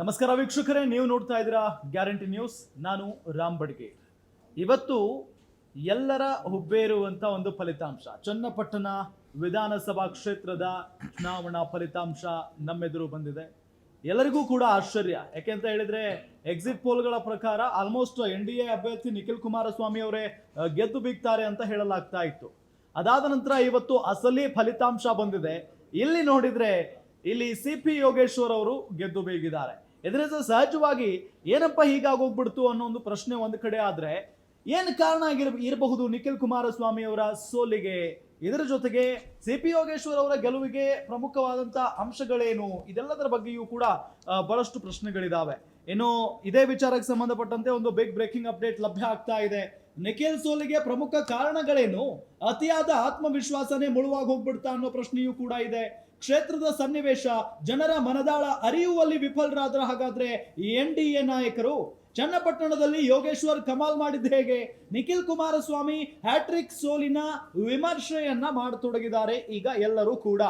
ನಮಸ್ಕಾರ ವೀಕ್ಷಕರೇ, ನೀವು ನೋಡ್ತಾ ಇದ್ದೀರಾ ಗ್ಯಾರಂಟಿ ನ್ಯೂಸ್. ನಾನು ರಾಮ್ ಬಡ್ಗೆ. ಇವತ್ತು ಎಲ್ಲರ ಹುಬ್ಬೇರುವಂತ ಒಂದು ಫಲಿತಾಂಶ, ಚನ್ನಪಟ್ಟಣ ವಿಧಾನಸಭಾ ಕ್ಷೇತ್ರದ ಚುನಾವಣಾ ಫಲಿತಾಂಶ ನಮ್ಮೆದುರು ಬಂದಿದೆ. ಎಲ್ಲರಿಗೂ ಕೂಡ ಆಶ್ಚರ್ಯ. ಯಾಕೆಂತ ಹೇಳಿದ್ರೆ ಎಕ್ಸಿಟ್ ಪೋಲ್ಗಳ ಪ್ರಕಾರ ಆಲ್ಮೋಸ್ಟ್ ಎನ್ ಡಿ ಎ ಅಭ್ಯರ್ಥಿ ನಿಖಿಲ್ ಕುಮಾರಸ್ವಾಮಿ ಅವರೇ ಗೆದ್ದು ಬೀಗ್ತಾರೆ ಅಂತ ಹೇಳಲಾಗ್ತಾ ಇತ್ತು. ಅದಾದ ನಂತರ ಇವತ್ತು ಅಸಲಿ ಫಲಿತಾಂಶ ಬಂದಿದೆ. ಇಲ್ಲಿ ನೋಡಿದ್ರೆ, ಇಲ್ಲಿ ಸಿ ಪಿ ಯೋಗೇಶ್ವರ್ ಅವರು ಗೆದ್ದು ಬೀಗಿದ್ದಾರೆ. ಇದರಿಂದ ಸಹಜವಾಗಿ ಏನಪ್ಪ ಹೀಗಾಗೋಗ್ಬಿಡ್ತು ಅನ್ನೋ ಒಂದು ಪ್ರಶ್ನೆ ಒಂದು ಕಡೆ ಆದರೆ ಏನು ಕಾರಣ ಆಗಿರ, ಇರಬಹುದು ನಿಖಿಲ್ ಕುಮಾರಸ್ವಾಮಿ ಅವರ ಸೋಲಿಗೆ? ಇದರ ಜೊತೆಗೆ ಸಿ ಪಿ ಯೋಗೇಶ್ವರ್ ಅವರ ಗೆಲುವಿಗೆ ಪ್ರಮುಖವಾದಂಥ ಅಂಶಗಳೇನು? ಇದೆಲ್ಲದರ ಬಗ್ಗೆಯೂ ಕೂಡ ಬಹಳಷ್ಟು ಪ್ರಶ್ನೆಗಳಿದಾವೆ. ಇನ್ನು ಇದೇ ವಿಚಾರಕ್ಕೆ ಸಂಬಂಧಪಟ್ಟಂತೆ ಒಂದು ಬಿಗ್ ಬ್ರೇಕಿಂಗ್ ಅಪ್ಡೇಟ್ ಲಭ್ಯ ಆಗ್ತಾ ಇದೆ. ನಿಖಿಲ್ ಸೋಲಿಗೆ ಪ್ರಮುಖ ಕಾರಣಗಳೇನು? ಅತಿಯಾದ ಆತ್ಮವಿಶ್ವಾಸನೇ ಮುಳುವಾಗಿ ಹೋಗ್ಬಿಡ್ತಾ ಅನ್ನೋ ಪ್ರಶ್ನೆಯೂ ಕೂಡ ಇದೆ. ಕ್ಷೇತ್ರದ ಸನ್ನಿವೇಶ ಜನರ ಮನದಾಳ ಅರಿಯುವಲ್ಲಿ ವಿಫಲರಾದ್ರ ಹಾಗಾದ್ರೆ ಎನ್ ಡಿ ಎ ನಾಯಕರು ಚನ್ನಪಟ್ಟಣದಲ್ಲಿ ಯೋಗೇಶ್ವರ್ ಕಮಾಲ್ ಮಾಡಿದ್ದು ಹೇಗೆ? ನಿಖಿಲ್ ಕುಮಾರಸ್ವಾಮಿ ಹ್ಯಾಟ್ರಿಕ್ ಸೋಲಿನ ವಿಮರ್ಶೆಯನ್ನ ಮಾಡತೊಡಗಿದ್ದಾರೆ ಈಗ ಎಲ್ಲರೂ ಕೂಡ.